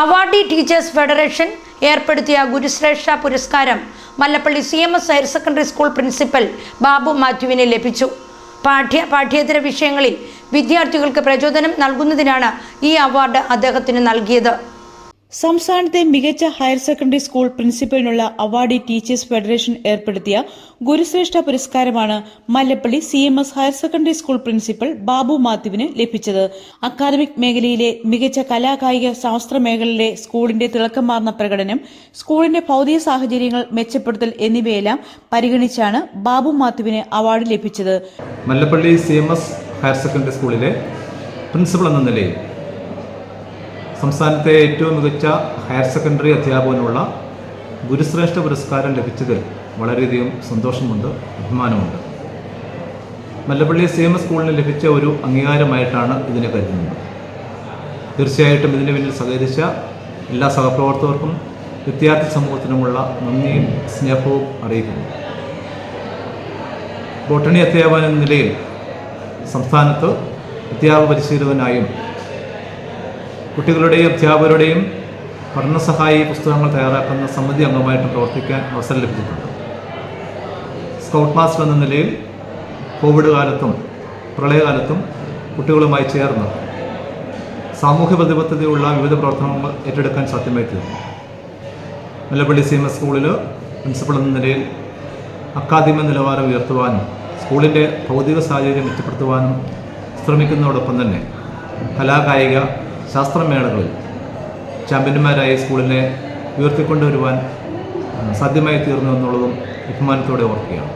Awardee teachers federation ഏർപ്പെടുത്തിയ ഗുരുശ്രേഷ്ഠ പുരസ്കാരം Mallappally C M S higher secondary school principal Babu മാത്യുവിന് ലഭിച്ചു. പാഠ്യ പാഠ്യേതര വിഷയങ്ങളിൽ വിദ്യാർത്ഥികൾക്ക് പ്രചോദനം നൽകുന്നതിനാണ് ഈ അവാർഡ് അദ്ദേഹത്തിന് നൽകിയത്. സംസ്ഥാനത്തെ മികച്ച ഹയർ സെക്കൻഡറി സ്കൂൾ പ്രിൻസിപ്പലിനുള്ള അവാർഡി ടീച്ചേഴ്സ് ഫെഡറേഷൻ ഏർപ്പെടുത്തിയ ഗുരുശ്രേഷ്ഠ പുരസ്കാരമാണ് Mallappally C M S higher secondary school principal Babu മാത്യുവിന് ലഭിച്ചത്. അക്കാദമിക് മേഖലയിലെ മികച്ച കലാകായിക ശാസ്ത്ര മേഖലയിലെ സ്കൂളിന്റെ തിളക്കമാർന്ന പ്രകടനം സ്കൂളിന്റെ ഭൗതിക സാഹചര്യങ്ങൾ മെച്ചപ്പെടുത്തൽ എന്നിവയെല്ലാം പരിഗണിച്ചാണ് ബാബു മാത്യുവിന് അവാർഡ് ലഭിച്ചത്. Mallappally C M S higher secondary സ്കൂളിലെ പ്രിൻസിപ്പൾ എന്ന നിലയിൽ സംസ്ഥാനത്തെ ഏറ്റവും മികച്ച ഹയർ സെക്കൻഡറി അധ്യാപകനുള്ള ഗുരുശ്രേഷ്ഠ പുരസ്കാരം ലഭിച്ചതിൽ വളരെയധികം സന്തോഷമുണ്ട് അഭിമാനമുണ്ട്. മല്ലപ്പള്ളി സി എം എസ് സ്കൂളിന് ലഭിച്ച ഒരു അംഗീകാരമായിട്ടാണ് ഇതിനെ കരുതുന്നത്. തീർച്ചയായിട്ടും ഇതിന് പിന്നിൽ സഹകരിച്ച എല്ലാ സഹപ്രവർത്തകർക്കും വിദ്യാർത്ഥി സമൂഹത്തിനുമുള്ള നന്ദിയും സ്നേഹവും അറിയിക്കുന്നു. ബോട്ടണി അധ്യാപകൻ എന്ന നിലയിൽ സംസ്ഥാനത്ത് അധ്യാപക പരിശീലകനായും കുട്ടികളുടെയും അധ്യാപകരുടെയും പഠനസഹായി പുസ്തകങ്ങൾ തയ്യാറാക്കുന്ന സമിതി അംഗമായിട്ട് പ്രവർത്തിക്കാൻ അവസരം ലഭിച്ചിട്ടുണ്ട്. സ്കൗട്ട് മാസ്റ്റർ എന്ന നിലയിൽ കോവിഡ് കാലത്തും പ്രളയകാലത്തും കുട്ടികളുമായി ചേർന്ന് സാമൂഹ്യ പ്രതിബദ്ധതയുള്ള വിവിധ പ്രവർത്തനങ്ങൾ ഏറ്റെടുക്കാൻ സാധ്യമായി മുല്ലപ്പള്ളി സി എം എസ് സ്കൂളിൽ പ്രിൻസിപ്പൾ എന്ന നിലയിൽ അക്കാദമിക നിലവാരം ഉയർത്തുവാനും സ്കൂളിന്റെ ഭൗതിക സാഹചര്യം മെച്ചപ്പെടുത്തുവാനും ശ്രമിക്കുന്നതോടൊപ്പം തന്നെ കലാകായിക ശാസ്ത്രമേളകളിൽ ചാമ്പ്യന്മാരായ സ്കൂളിനെ ഉയർത്തിക്കൊണ്ടുവരുവാൻ സാധ്യമായി തീർന്നു എന്നുള്ളതും അഭിമാനത്തോടെ ഓർക്കുകയാണ്.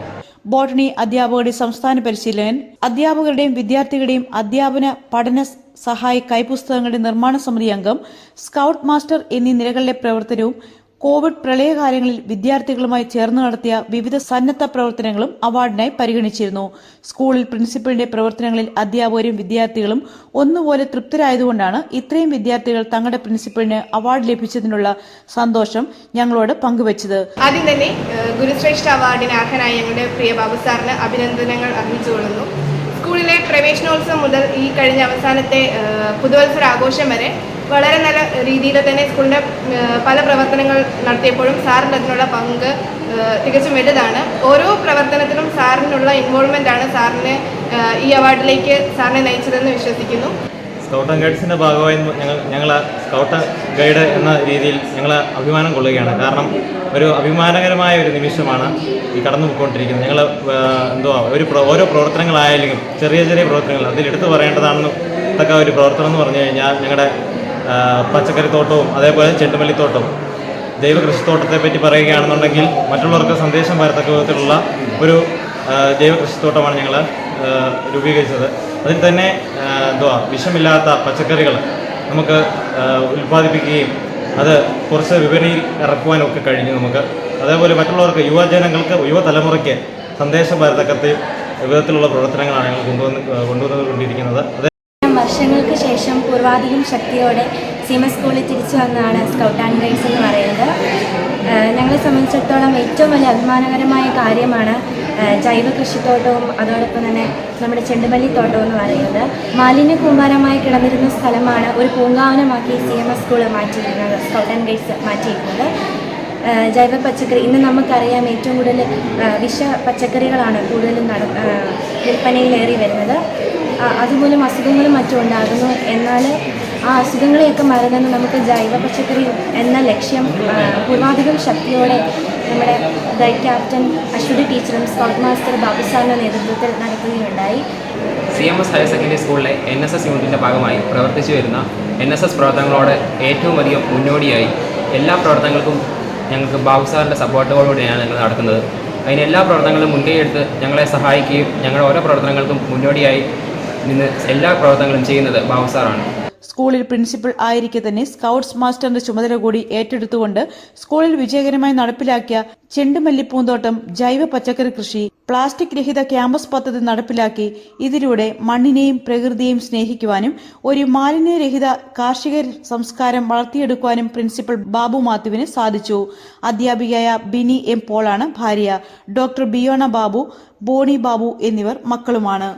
ബോട്ടണി അധ്യാപകരുടെ സംസ്ഥാന പരിശീലകൻ അധ്യാപകരുടെയും വിദ്യാർത്ഥികളുടെയും അധ്യാപന പഠന സഹായ കൈപുസ്തകങ്ങളുടെ നിർമ്മാണ സമിതി അംഗം സ്കൗട്ട് മാസ്റ്റർ എന്നീ നിലകളിലെ പ്രവർത്തനവും കോവിഡ് പ്രളയകാലങ്ങളിൽ വിദ്യാർത്ഥികളുമായി ചേർന്ന് നടത്തിയ വിവിധ സന്നദ്ധ പ്രവർത്തനങ്ങളും അവാർഡിനായി പരിഗണിച്ചിരുന്നു. സ്കൂളിൽ പ്രിൻസിപ്പലിന്റെ പ്രവർത്തനങ്ങളിൽ അധ്യാപകരും വിദ്യാർത്ഥികളും ഒന്നുപോലെ തൃപ്തരായതുകൊണ്ടാണ് ഇത്രയും വിദ്യാർത്ഥികൾ തങ്ങളുടെ പ്രിൻസിപ്പലിന് അവാർഡ് ലഭിച്ചതിനുള്ള സന്തോഷം ഞങ്ങളോട് പങ്കുവച്ചത്. ആദ്യം തന്നെ ഗുരുശ്രേഷ്ഠ അവാർഡിന് അർഹനായ ഞങ്ങളുടെ പ്രിയ ബാബു സാറിന് അഭിനന്ദനങ്ങൾ അറിയിച്ചുകൊള്ളുന്നു സ്കൂളിലെ പ്രവേശനോത്സവം മുതൽ ഈ കഴിഞ്ഞ അവസാനത്തെ പുതുവത്സര ആഘോഷം വരെ വളരെ നല്ല രീതിയിൽ തന്നെ സ്കൂളിന്റെ പല പ്രവർത്തനങ്ങൾ നടത്തിയപ്പോഴും സാറിന്റെ അതിനുള്ള പങ്ക് തികച്ചും വലുതാണ്. ഓരോ പ്രവർത്തനത്തിലും സാറിനുള്ള ഇൻവോൾവ്മെന്റ് ആണ് സാറിനെ ഈ അവാർഡിലേക്ക് സാറിനെ നയിച്ചതെന്ന് വിശ്വസിക്കുന്നു. സ്കൗട്ട് ആൻഡ് ഗൈഡ്സിന്റെ ഭാഗമായി ഞങ്ങൾ ഞങ്ങൾ സ്കൗട്ട് ഗൈഡ് എന്ന രീതിയിൽ ഞങ്ങൾ അഭിമാനം കൊള്ളുകയാണ്. കാരണം ഒരു അഭിമാനകരമായ ഒരു നിമിഷമാണ് ഈ കടന്നു പോയിക്കൊണ്ടിരിക്കുന്നത് ഞങ്ങൾ എന്തുവാ ഒരു ഓരോ പ്രവർത്തനങ്ങളായാലും ചെറിയ ചെറിയ പ്രവർത്തനങ്ങൾ അതിൽ എടുത്തു പറയേണ്ടതാണെന്ന് തക്ക ഒരു പ്രവർത്തനം എന്ന് പറഞ്ഞു കഴിഞ്ഞാൽ ഞങ്ങളുടെ പച്ചക്കറിത്തോട്ടവും അതേപോലെ ചെണ്ടുമല്ലിത്തോട്ടവും ജൈവ കൃഷിത്തോട്ടത്തെ പറ്റി പറയുകയാണെന്നുണ്ടെങ്കിൽ മറ്റുള്ളവർക്ക് സന്ദേശം വരത്തക്ക വിധത്തിലുള്ള ഒരു ജൈവ കൃഷിത്തോട്ടമാണ് ഞങ്ങൾ രൂപീകരിച്ചത്. അതിൽ തന്നെ എന്തുവാ വിഷമില്ലാത്ത പച്ചക്കറികൾ നമുക്ക് ഉൽപ്പാദിപ്പിക്കുകയും അത് കുറച്ച് വിപണിയിൽ ഇറക്കുവാനും ഒക്കെ കഴിഞ്ഞു നമുക്ക്. അതേപോലെ മറ്റുള്ളവർക്ക് യുവജനങ്ങൾക്ക് യുവതലമുറയ്ക്ക് സന്ദേശം വരത്തക്കത്തെ വിധത്തിലുള്ള പ്രവർത്തനങ്ങളാണ് ഞങ്ങൾ കൊണ്ടുവന്ന് കൊണ്ടുവന്നുകൊണ്ടിരിക്കുന്നത്. അത് വർഷങ്ങൾക്ക് ശേഷം പൂർവാധികം ശക്തിയോടെ സി എം എസ് സ്കൂളിൽ തിരിച്ചു വന്നതാണ് സ്കൗട്ട് ആൻഡ് ഗൈഡ്സ് എന്ന് പറയുന്നത്. ഞങ്ങളെ സംബന്ധിച്ചിടത്തോളം ഏറ്റവും വലിയ അഭിമാനകരമായ കാര്യമാണ് ജൈവ കൃഷിത്തോട്ടവും അതോടൊപ്പം തന്നെ നമ്മുടെ ചെണ്ടുമല്ലിത്തോട്ടവും എന്ന് പറയുന്നത്. മാലിന്യ കൂമ്പാരമായി കിടന്നിരുന്ന സ്ഥലമാണ് ഒരു പൂങ്കാവനമാക്കി സി എം എസ് സ്കൂൾ മാറ്റിയിരിക്കുന്നത് സ്കൗട്ട് ആൻഡ് ഗൈഡ്സ് മാറ്റിയിരിക്കുന്നത് ജൈവ പച്ചക്കറി. ഇന്ന് നമുക്കറിയാം ഏറ്റവും കൂടുതൽ വിഷ പച്ചക്കറികളാണ് കൂടുതലും നട വിൽപ്പനയിലേറി വരുന്നത്. അതുപോലും അസുഖങ്ങളും മറ്റും ഉണ്ടാകുന്നു. എന്നാൽ ആ അസുഖങ്ങളെയൊക്കെ മറന്നു നമുക്ക് ജൈവ പച്ചക്കറി എന്ന ലക്ഷ്യം പൂർവാധികം ശക്തിയോടെ നമ്മുടെ ഗൈഡ് ക്യാപ്റ്റൻ അശ്വതി ടീച്ചറും സ്കൗട്ട് മാസ്റ്റർ ബാബു സാറിന്റെ നേതൃത്വത്തിൽ നടത്തുകയുണ്ടായി. C M S higher secondary സ്കൂളിലെ എൻ എസ് എസ് യൂണിറ്റിന്റെ ഭാഗമായി പ്രവർത്തിച്ചു വരുന്ന എൻ എസ് എസ് പ്രവർത്തനങ്ങളോട് ഏറ്റവും അധികം മുന്നോടിയായി എല്ലാ പ്രവർത്തനങ്ങൾക്കും ഞങ്ങൾക്ക് ബാബു സാറിന്റെ സപ്പോർട്ടോടുകൂടിയാണ് ഞങ്ങൾ നടക്കുന്നത്. അതിന് എല്ലാ പ്രവർത്തനങ്ങളും മുൻകൈയെടുത്ത് ഞങ്ങളെ സഹായിക്കുകയും ഞങ്ങളുടെ ഓരോ പ്രവർത്തനങ്ങൾക്കും മുന്നോടിയായി നിന്ന് എല്ലാ പ്രവർത്തനങ്ങളും ചെയ്യുന്നത് ബാബു സാറാണ്. സ്കൂളിൽ പ്രിൻസിപ്പൽ ആയിരിക്കെ തന്നെ സ്കൗട്ട്സ് മാസ്റ്ററിന്റെ ചുമതല കൂടി ഏറ്റെടുത്തുകൊണ്ട് സ്കൂളിൽ വിജയകരമായി നടപ്പിലാക്കിയ ചെണ്ടുമല്ലിപ്പൂന്തോട്ടം ജൈവ പച്ചക്കറി കൃഷി പ്ലാസ്റ്റിക് രഹിത ക്യാമ്പസ് പദ്ധതി നടപ്പിലാക്കി ഇതിലൂടെ മണ്ണിനെയും പ്രകൃതിയെയും സ്നേഹിക്കുവാനും ഒരു മാലിന്യരഹിത കാർഷിക സംസ്കാരം വളർത്തിയെടുക്കുവാനും പ്രിൻസിപ്പൽ ബാബു മാത്യുവിന് സാധിച്ചു. അധ്യാപികയായ ബിനി എം പോളാണ് ഭാര്യ. ഡോക്ടർ ബിയോണ ബാബു ബോണി ബാബു എന്നിവർ മക്കളുമാണ്.